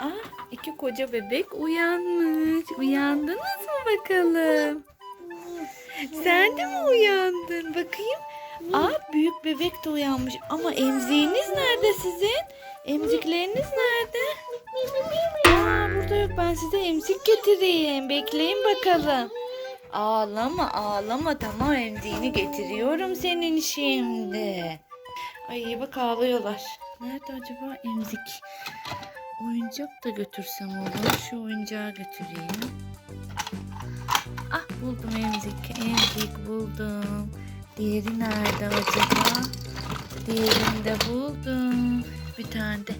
Ah, iki koca bebek uyanmış. Uyandınız mı bakalım? Sen de mi uyandın? Bakayım. Aa, büyük bebek de uyanmış. Ama emziğiniz nerede sizin? Emzikleriniz nerede? Aa, burada yok. Ben size emzik getireyim. Bekleyin bakalım. Ağlama ağlama. Tamam emziğini getiriyorum senin şimdi. Ay bak ağlıyorlar. Nerede acaba emzik? Oyuncak da götürsem olur. Şu oyuncağı götüreyim. Ah buldum emzik. Emzik buldum. Diğeri nerede acaba? Diğerini de buldum. Bir tane de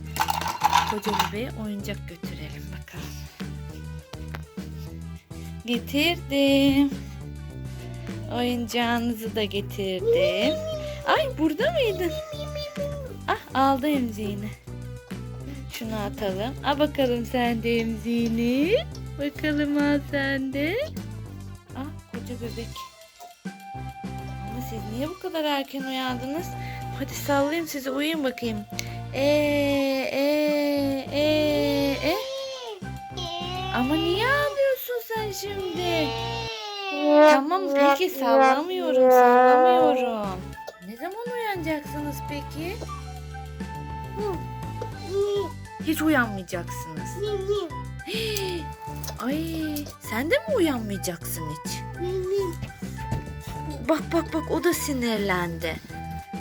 koca bebeğe oyuncak götürelim bakalım. Getirdim. Oyuncağınızı da getirdim. Ay burada mıydın? Ah aldı emziğini. Şunu atalım. Al bakalım sen de emziğini. Bakalım al sen de. Ah koca bebek. Ama siz niye bu kadar erken uyandınız? Hadi sallayayım sizi uyuyun bakayım. Ee, ee, ee, ee. Ama niye ağlıyorsun sen şimdi? Tamam peki sallamıyorum sallamıyorum. Ne zaman uyanacaksınız peki? Hiç uyanmayacaksınız. Ay sen de mi uyanmayacaksın hiç? Bak bak bak o da sinirlendi.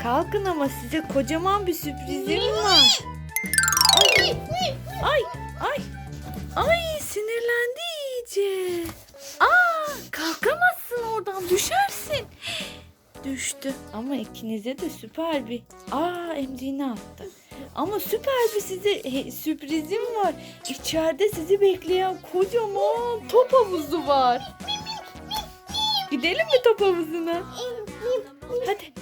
Kalkın ama size kocaman bir sürprizim var. Ay ay ay ay sinirlendi iyice. Aa kalkamazsın oradan düşersin. Düştü ama ikinize de süper bir aa emziğini attı. Ama süper bir size he, sürprizim var. İçeride sizi bekleyen kocaman top havuzu var. Gidelim mi top havuzuna? Hadi.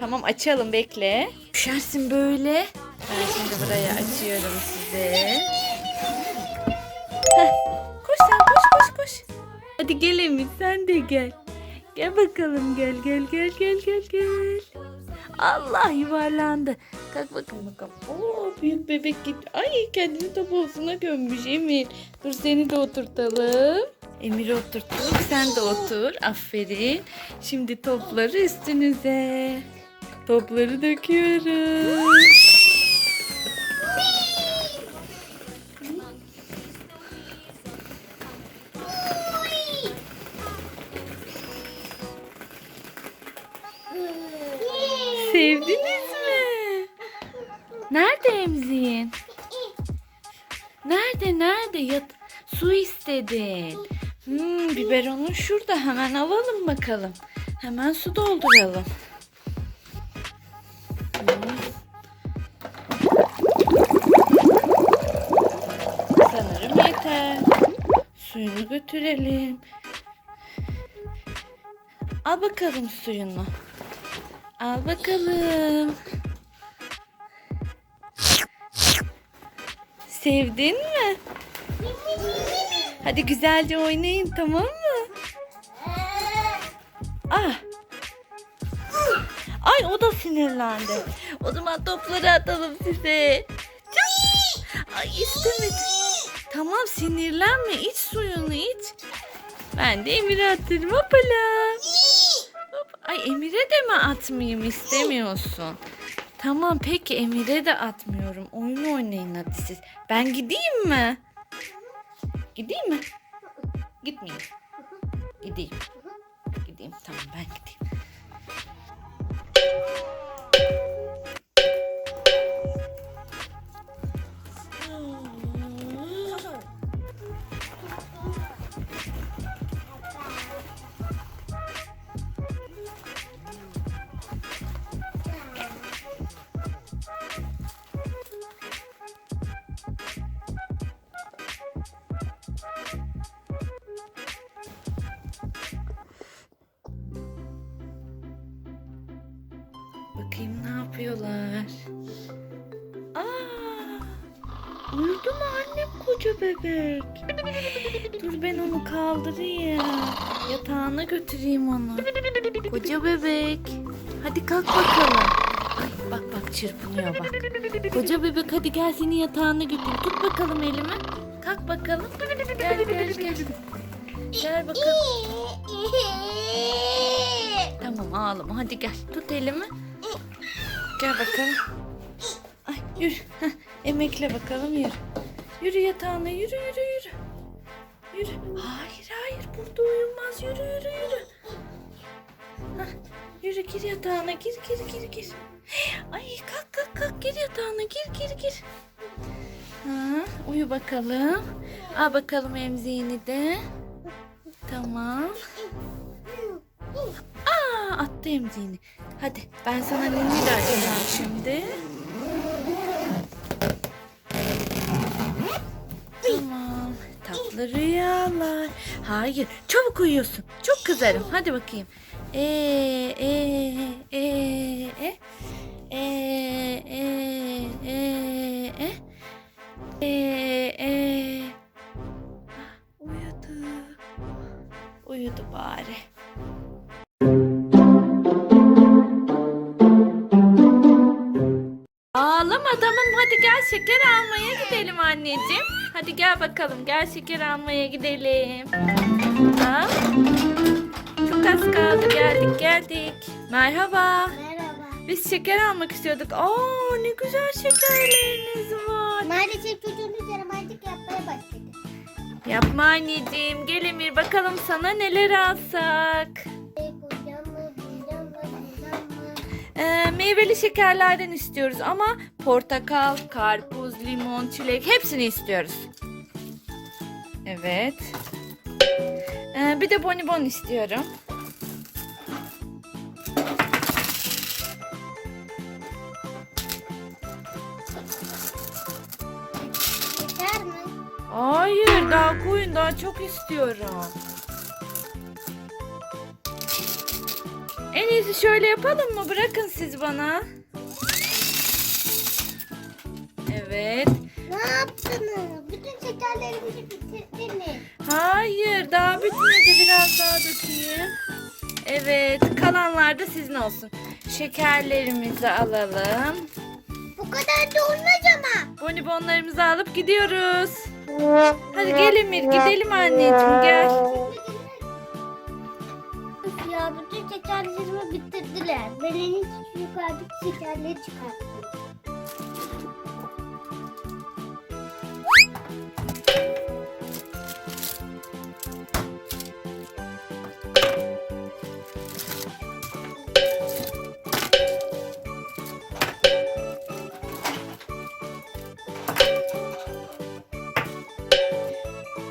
Tamam açalım bekle. Düşersin böyle. Ben şimdi burayı açıyorum size. Koş sen koş koş koş. Hadi gel Emin sen de gel. Gel bakalım gel gel gel gel gel gel. Allah yuvarlandı. Kalk bakın bakalım. Oo büyük bebek gitti. Ay kendini havuzuna gömmüş Emir. Dur seni de oturtalım. Emir oturttuk. Sen de otur. Aferin. Şimdi topları üstünüze. Topları döküyoruz. Nerede emziğin? Nerede nerede? Yat su istedin. Hmm, biberonun şurada. Hemen alalım bakalım. Hemen su dolduralım. Sanırım yeter. Suyunu götürelim. Al bakalım suyunu. Al bakalım. Sevdin mi? Hadi güzelce oynayın tamam mı? Ah. Ay o da sinirlendi. O zaman topları atalım size. Ay istemedi. Tamam sinirlenme iç suyunu iç. Ben de Emir'e atarım hopala. Hop. Ay Emir'e de mi atmayayım istemiyorsun? Tamam peki Emir'e de atmıyorum. Oyun oynayın hadi siz. Ben gideyim mi? Gideyim mi? Gitmeyeyim. Gideyim. Gideyim tamam ben gideyim. Yapıyorlar. Aa! Uyudu mu annem koca bebek? Dur ben onu kaldırayım. Yatağına götüreyim onu. Koca bebek. Hadi kalk bakalım. Ay, Bak bak çırpınıyor bak. Koca bebek hadi gel seni yatağına götür. Tut bakalım elimi. Kalk bakalım. Gel gel gel. Gel bakalım. Tamam ağlama hadi gel. Tut elimi. Gel bakalım. Ay yürü. Heh, emekle bakalım yürü. Yürü yatağına yürü yürü yürü. Yürü. Hayır hayır burada uyumaz. Yürü yürü yürü. Hah, yürü gir yatağına gir gir gir gir. Ay kalk kalk kalk gir yatağına gir gir gir. Ha, uyu bakalım. Al bakalım emziğini de. Tamam. Aa attı emziğini. Hadi ben sana ninni de açacağım şimdi. Tamam. Tatlı rüyalar. Hayır. Çabuk uyuyorsun. Çok kızarım. Hadi bakayım. E e e e e e e e e e Uyudu. Uyudu bari. Gidelim anneciğim. Hadi gel bakalım gel şeker almaya gidelim. Ha? Çok az kaldı geldik geldik. Merhaba. Merhaba. Biz şeker almak istiyorduk. Aa ne güzel şekerleriniz var. Maalesef çocuğunuz yaramazlık yapmaya başladı. Yapma anneciğim. Gel Emir bakalım sana neler alsak. Ee, meyveli şekerlerden istiyoruz ama portakal, karpuz, limon, çilek hepsini istiyoruz. Evet. Ee, bir de bonibon istiyorum. Yeter mi? Hayır daha koyun daha çok istiyorum. En iyisi şöyle yapalım mı? Bırakın siz bana. Evet. Ne yaptınız? Bütün şekerlerimizi bitirdiniz. Hayır daha bitmedi biraz daha dökeyim. Evet kalanlar da sizin olsun. Şekerlerimizi alalım. Bu kadar da olmaz ama. Bonibonlarımızı alıp gidiyoruz. Hadi gel Emir gidelim anneciğim gel. Şekerlerimi bitirdiler. Ben en şu yukarıdaki şekerleri çıkarttım.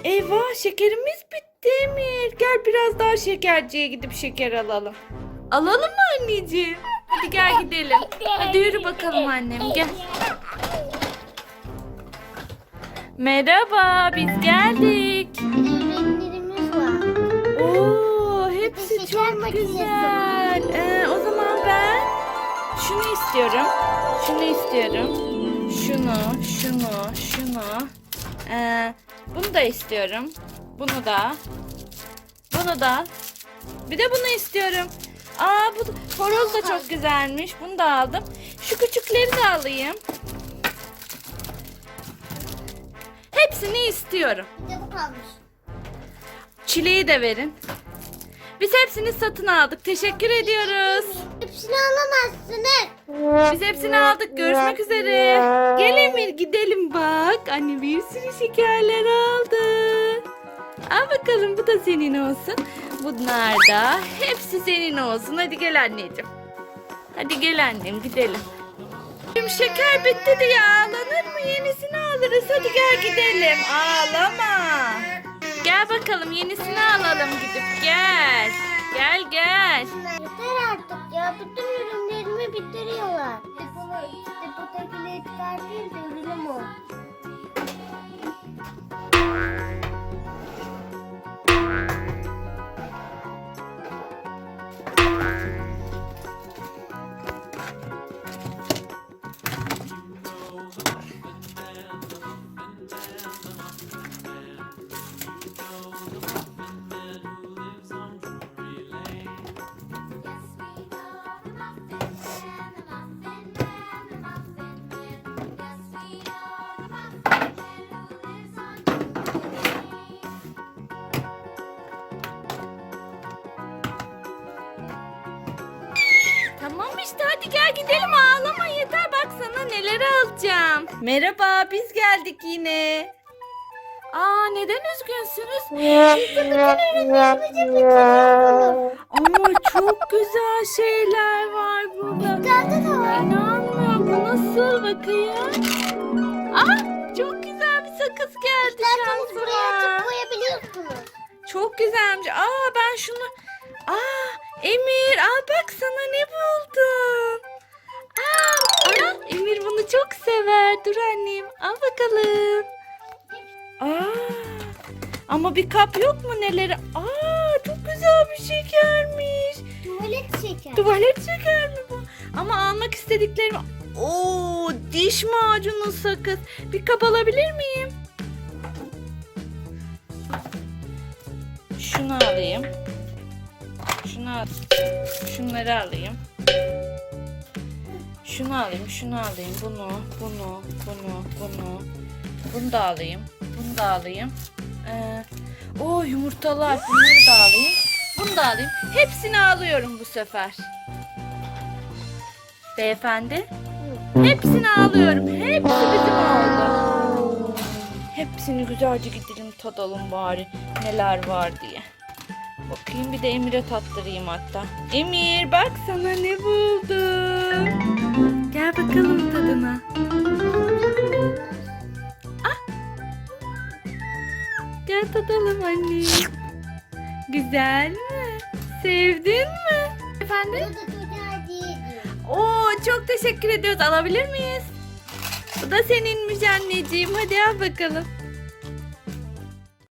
Eyvah şekerimiz biraz daha şekerciye gidip şeker alalım. Alalım mı anneciğim? Hadi gel gidelim. Hadi yürü bakalım annem gel. Merhaba biz geldik. Ürünlerimiz var. Oo hepsi şeker çok makinesi güzel. Ee, o zaman ben şunu istiyorum. Şunu istiyorum. Şunu, şunu, şunu. Ee, bunu da istiyorum. Bunu da. Bunu da. Bir de bunu istiyorum. Aa bu horoz da çok güzelmiş. Bunu da aldım. Şu küçükleri de alayım. Hepsini istiyorum. Bir de bu kalmış. Çileği de verin. Biz hepsini satın aldık. Teşekkür ediyoruz. Hepsini alamazsınız. Biz hepsini aldık. Görüşmek üzere. Gel Emir gidelim bak. Anne bir sürü şekerler aldı. Al bakalım bu da senin olsun. Bunlar da hepsi senin olsun. Hadi gel anneciğim. Hadi gel annem gidelim. Şimdi şeker bitti diye ağlanır mı? Yenisini alırız. Hadi gel gidelim. Ağlama. Gel bakalım yenisini alalım gidip gel. Gel gel. Yeter artık ya. Bütün ürünlerimi bitiriyorlar. Depodakileri çıkartayım da ürünüm olsun. gel gidelim ağlama yeter bak sana neler alacağım. Merhaba biz geldik yine. Aa neden üzgünsünüz? Ama çok güzel şeyler var burada. Bende de var. İnanmıyorum bu nasıl bakayım. Aa çok güzel bir sakız geldi İsterseniz buraya şansıma. atıp koyabiliyorsunuz. Çok güzelmiş. Aa ben şunu... Aa Emir al bak sana ne buldum. Aa, aa, Emir bunu çok sever. Dur annem al bakalım. Aa, ama bir kap yok mu neleri? Aa çok güzel bir şekermiş. Tuvalet şeker. Tuvalet şeker mi bu? Ama almak istediklerim... Oo diş macunu sakız. Bir kap alabilir miyim? Şunu alayım. Şunları alayım. Şunu alayım, şunu alayım. Bunu, bunu, bunu, bunu. Bunu da alayım. Bunu da alayım. Ee, o yumurtalar. Bunları da alayım. Bunu da alayım. Hepsini alıyorum bu sefer. Beyefendi. Hepsini alıyorum. Hepsi bizim oldu. Hepsini güzelce gidelim tadalım bari. Neler var diye. Bakayım bir de Emir'e tattırayım hatta. Emir bak sana ne buldum. Gel bakalım tadına. Ah. Gel tadalım anne. Güzel mi? Sevdin mi? Efendim? Oo çok teşekkür ediyoruz. Alabilir miyiz? Bu da seninmiş anneciğim. Hadi al bakalım.